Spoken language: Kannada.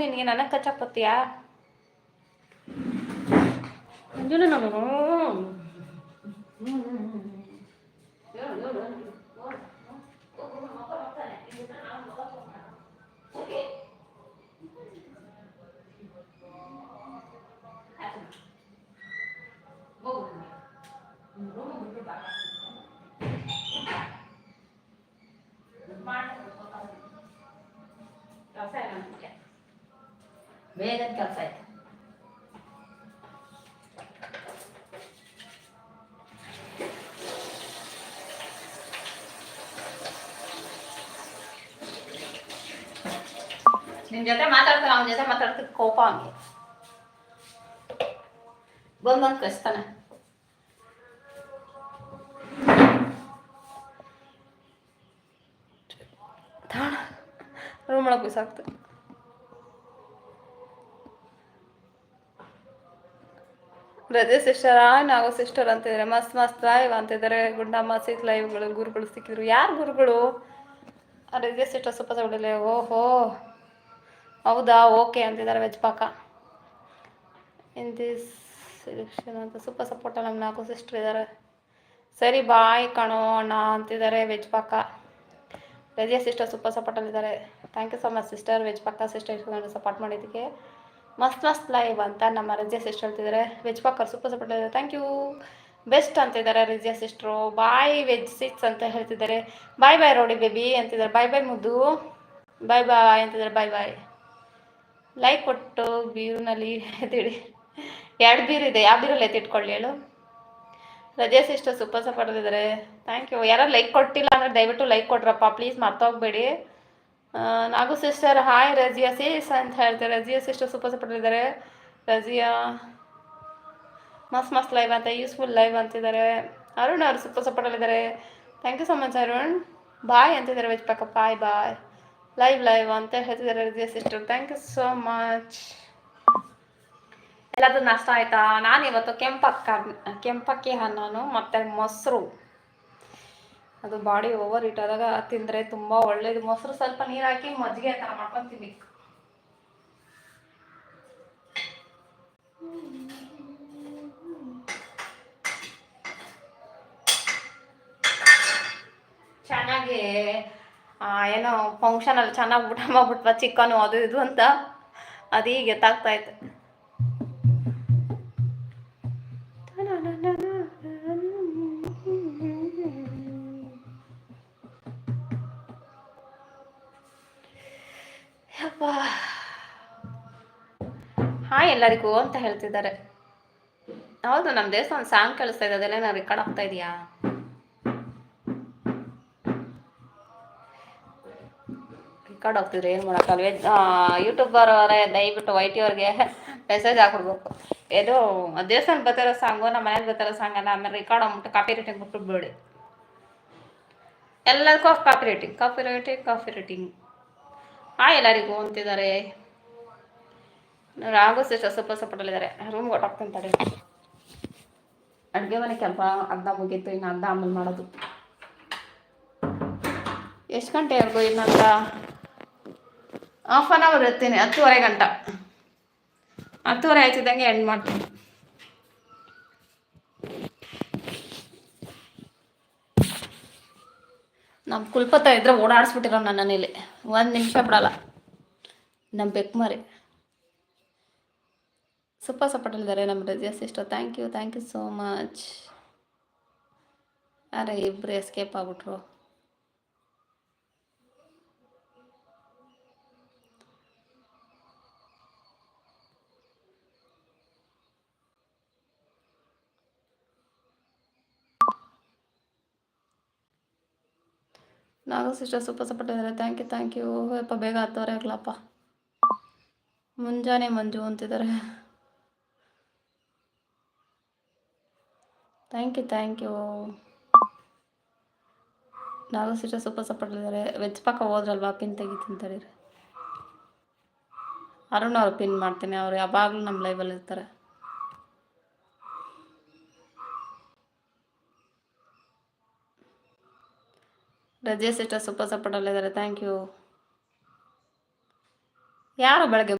ನಿನಗೆ ನನಗೆ ಕಚ್ಚಾಕ್ಬತ್ತೀಯಾ ಮಂಜುನ ನಾನು ಕೆಲಸ ಇಲ್ಲ ಬೇಗ ಕೆಲಸ ಆಯ್ತು ನಿನ್ ಜೊತೆ ಮಾತಾಡ್ತಾನೆ ಅವನ ಜೊತೆ ಮಾತಾಡ್ತಿದ್ ಕೋಪ ಅವನಿಗೆ ಬಂದ್ ಬಂದ್ ಕಳಿಸ್ತಾನೆ ರೂಮ್ ಒಳಗೆ ಬಿಸಾಕ್ತು ರಜೆ ಸಿಸ್ಟರ್ ಆ ನಾವು ಸಿಸ್ಟರ್ ಅಂತಿದ್ದಾರೆ ಮಸ್ತ್ ಮಸ್ತ್ ಲೈವ್ ಅಂತಿದ್ದಾರೆ ಗುಂಡಮ್ಮ ಸಿಕ್ ಲೈವ್ಗಳು ಗುರುಗಳು ಸಿಕ್ಕಿದ್ರು. ಯಾರು ಗುರುಗಳು? ರಜೆ ಸಿಸ್ಟರ್ ಸ್ವಲ್ಪ ತಗೊಳ್ಳಿಲ್ಲ ಓಹೋ. ಹೌದಾ? ಓಕೆ ಅಂತಿದ್ದಾರೆ veg Paka in this selection ಅಂತ ಸೂಪರ್ ಸಪೋರ್ಟ್ ನಮ್ಮ ನಾಲ್ಕು ಸಿಸ್ಟರ್ ಇದ್ದಾರೆ. ಸರಿ, ಬಾಯ್ ಕಣೋ ಅಣ್ಣ ಅಂತಿದ್ದಾರೆ ವೆಜ್ ಪಾಕ ರಜೆ sister super ಸಪೋರ್ಟಲ್ಲಿದ್ದಾರೆ thank you so much sister veg ಪಾಕ ಸಿಸ್ಟರ್ ಸಪೋರ್ಟ್ ಮಾಡಿದ್ದಕ್ಕೆ. ಮಸ್ತ್ ಮಸ್ತ್ ಲೈವ್ ಅಂತ ನಮ್ಮ ರಜಿಯಾ ಸಿಸ್ಟರ್ ಹೇಳ್ತಿದ್ದಾರೆ ವೆಜ್ ಪಾಕರ್ ಸೂಪರ್ ಇದ್ದಾರೆ. ಥ್ಯಾಂಕ್ ಯು ಬೆಸ್ಟ್ ಅಂತಿದ್ದಾರೆ Rijiya sister bye veg six ಅಂತ ಹೇಳ್ತಿದ್ದಾರೆ ಬಾಯ್ ಬಾಯ್ ರೋಡಿ ಬೇಬಿ ಅಂತಿದ್ದಾರೆ ಬಾಯ್ ಬಾಯ್ ಮುದ್ದು. ಬಾಯ್ ಬಾಯ್ ಅಂತಿದ್ದಾರೆ ಬಾಯ್ ಬಾಯ್ ಲೈಕ್ ಕೊಟ್ಟು ಬೀರಿನಲ್ಲಿ ಎತ್ತಿಡಿ. ಎರಡು ಬೀರು ಇದೆ. ಯಾವ ಬೀರಲ್ಲಿ ಎತ್ತಿಟ್ಕೊಳ್ಳಿ ಹೇಳು. ರಜೆ ಸಿಸ್ಟರ್ ಸೂಪರ್ ಸಪೋರ್ಟ್ ಇದ್ದಾರೆ. ಥ್ಯಾಂಕ್ ಯು ಯಾರು ಲೈಕ್ ಕೊಟ್ಟಿಲ್ಲ ಅಂದರೆ ದಯವಿಟ್ಟು ಲೈಕ್ ಕೊಡ್ರಪ್ಪ. Please ಮರ್ತೋಗ್ಬೇಡಿ. Nagu sister hi Razia says ಅಂತ ಹೇಳ್ತಾರೆ ರಜಿಯಾ ಸಿಸ್ಟರ್ ಸೂಪರ್ ಸಪೋರ್ಟ್ ಇದ್ದಾರೆ. ರಜಿಯಾ, ಮಸ್ತ್ ಮಸ್ತ್ ಲೈವ್ ಅಂತ ಯೂಸ್ಫುಲ್ ಲೈವ್ ಅಂತಿದ್ದಾರೆ ಅರುಣ್ ಅವರು super ಸಪೋರ್ಟಲ್ಲಿದ್ದಾರೆ thank you so much Arun. Bye ಅಂತಿದ್ದಾರೆ ವೆಜ್ ಪಕ್ಕ. ಬಾಯ್ ಬಾಯ್ ಲೈವ್ ಲೈವ್ ಅಂತ ಹೇಳ್ತಿದ್ದಾರೆ Razia sister thank you so much ಎಲ್ಲದೂ ನಷ್ಟ ಆಯ್ತಾ? ನಾನು ಇವತ್ತು ಕೆಂಪಕ್ಕ, ಕೆಂಪಕ್ಕಿ ಹಣ್ಣು ಮತ್ತು ಮೊಸರು. ಅದು ಬಾಡಿ ಓವರ್ ಹೀಟ್ ಆದಾಗ ತಿಂದರೆ ತುಂಬ ಒಳ್ಳೇದು. ಮೊಸರು ಸ್ವಲ್ಪ ನೀರು ಹಾಕಿ ಮಜ್ಜಿಗೆ ಥರ ಮಾಡ್ಕೊಂಡು ತಿನ್ಬೇಕು ಚೆನ್ನಾಗಿ ಆ, ಏನೋ ಫಂಕ್ಷನಲ್ಲಿ ಚೆನ್ನಾಗಿ ಊಟ ಮಾಡ್ಬಿಟ್ವ ಚಿಕನು ಅದು ಇದು ಅಂತ. ಅದು ಈಗ ಎತ್ತಾಗ್ತಾ ಇತ್ತು. ಹಾಯ್ ಎಲ್ಲರಿಗೂ ಅಂತ ಹೇಳ್ತಿದ್ದಾರೆ. ಹೌದು ನಮ್ಮ ದೇವಸ್ಥಾನ ಸಾಂಗ್ ಕೇಳಿಸ್ತಾ ಇದೆ, ಅದೆಲ್ಲ ನಾನು ರೆಕಾರ್ಡ್ ಆಗ್ತಾ ಇದೆಯಾ? ರೆಕಾರ್ಡ್ ಆಗ್ತಿದ್ರೆ ಏನು ಮಾಡೋಕ್ಕಲ್ವೇ ಯೂಟ್ಯೂಬ್ ಅವರೇ ದಯವಿಟ್ಟು ವೈ ಟಿ ಅವ್ರಿಗೆ ಮೆಸೇಜ್ ಹಾಕ್ಬಿಡ್ಬೇಕು. ಇದು ದೇವಸ್ಥಾನ ಬರ್ತಿರೋ ಸಾಂಗು ನಮ್ಮ ಮನೇಲಿ ಬರ್ತಿರೋ ಸಾಂಗನ್ನ ಆಮೇಲೆ ರೆಕಾರ್ಡ್ ಆಗ್ಬಿಟ್ಟು ಕಾಪಿ ರೇಟಿಂಗ್ ಬಿಡಿ ಎಲ್ಲದಕ್ಕೂ copy rating copy rating copy rating hi ಎಲ್ಲರಿಗೂ ಅಂತಿದ್ದಾರೆ. ರಾಘು ಸಿಸ್ಟರ್ ಸ್ವಲ್ಪ ಸಪೋರ್ಟಲ್ಲಿದ್ದಾರೆ ರೂಮ್ ಹೊಟ್ಟೋಗ್ತೀನಿ ತಡಿ ಅಡುಗೆ ಮನೆ ಕೆಲಸ ಅರ್ಧ ಮುಗೀತು, ಇನ್ನು ಅರ್ಧ ಆಮೇಲೆ ಮಾಡೋದು. ಎಷ್ಟು ಗಂಟೆವರೆಗೂ ಇನ್ನೊಂದ ಹಾಫ್ ಆನ್ ಅವರ್ ಇರ್ತೀನಿ, ಹತ್ತುವರೆ ಗಂಟ. ಹತ್ತುವರೆ ಆಯ್ತಿದ್ದಂಗೆ ಎಂಡ್ ಮಾಡ್ತೀನಿ. ನಮ್ಮ ಕುಲ್ಪತ ಇದ್ರೆ ಓಡಾಡಿಸ್ಬಿಟ್ಟಿರೋ ನನ್ನ ಇಲ್ಲಿ ಒಂದು ನಿಮಿಷ ಬಿಡಲ್ಲ. ನಮ್ಮ ಬೆಕ್ಮರಿ ಸೂಪರ್ ಸಪೋರ್ಟಲ್ಲಿದ್ದಾರೆ ನಮ್ಮ Razia sister thank you thank you so much ಅರೆ ಇಬ್ಬರು ಎಸ್ಕೇಪ್ ಆಗ್ಬಿಟ್ರು. ನಾಗು ಸಿಸ್ಟರ್ ಸೂಪರ್ ಸಪೋರ್ಟ್ ಇದ್ದಾರೆ. ಥ್ಯಾಂಕ್ ಯು ಥ್ಯಾಂಕ್ ಯು ಯಪ್ಪ ಬೇಗ ಹತ್ತುವರೆ ಆಗ್ಲಪ್ಪ. ಮುಂಜಾನೆ ಮಂಜು ಅಂತಿದ್ದಾರೆ. Thank you thank you Nagu sister super support ಇದ್ದಾರೆ. ವೆಜ್ ಪಕ್ಕ ಹೋದ್ರಲ್ವಾ? ಪಿನ್ ತೆಗಿತೀನಿ ಅರುಣ್ ಅವ್ರು ಪಿನ್ ಮಾಡ್ತೀನಿ. ಅವ್ರು ಯಾವಾಗಲೂ ನಮ್ಮ ಲೈವಲ್ಲಿ ಇರ್ತಾರೆ. ರಜೆ ಸಿಸ್ಟರ್ ಸೂಪರ್ ಸಪೋರ್ಟಲ್ಲಿದ್ದಾರೆ ಥ್ಯಾಂಕ್ ಯು ಯಾರು ಬೆಳಗ್ಗೆ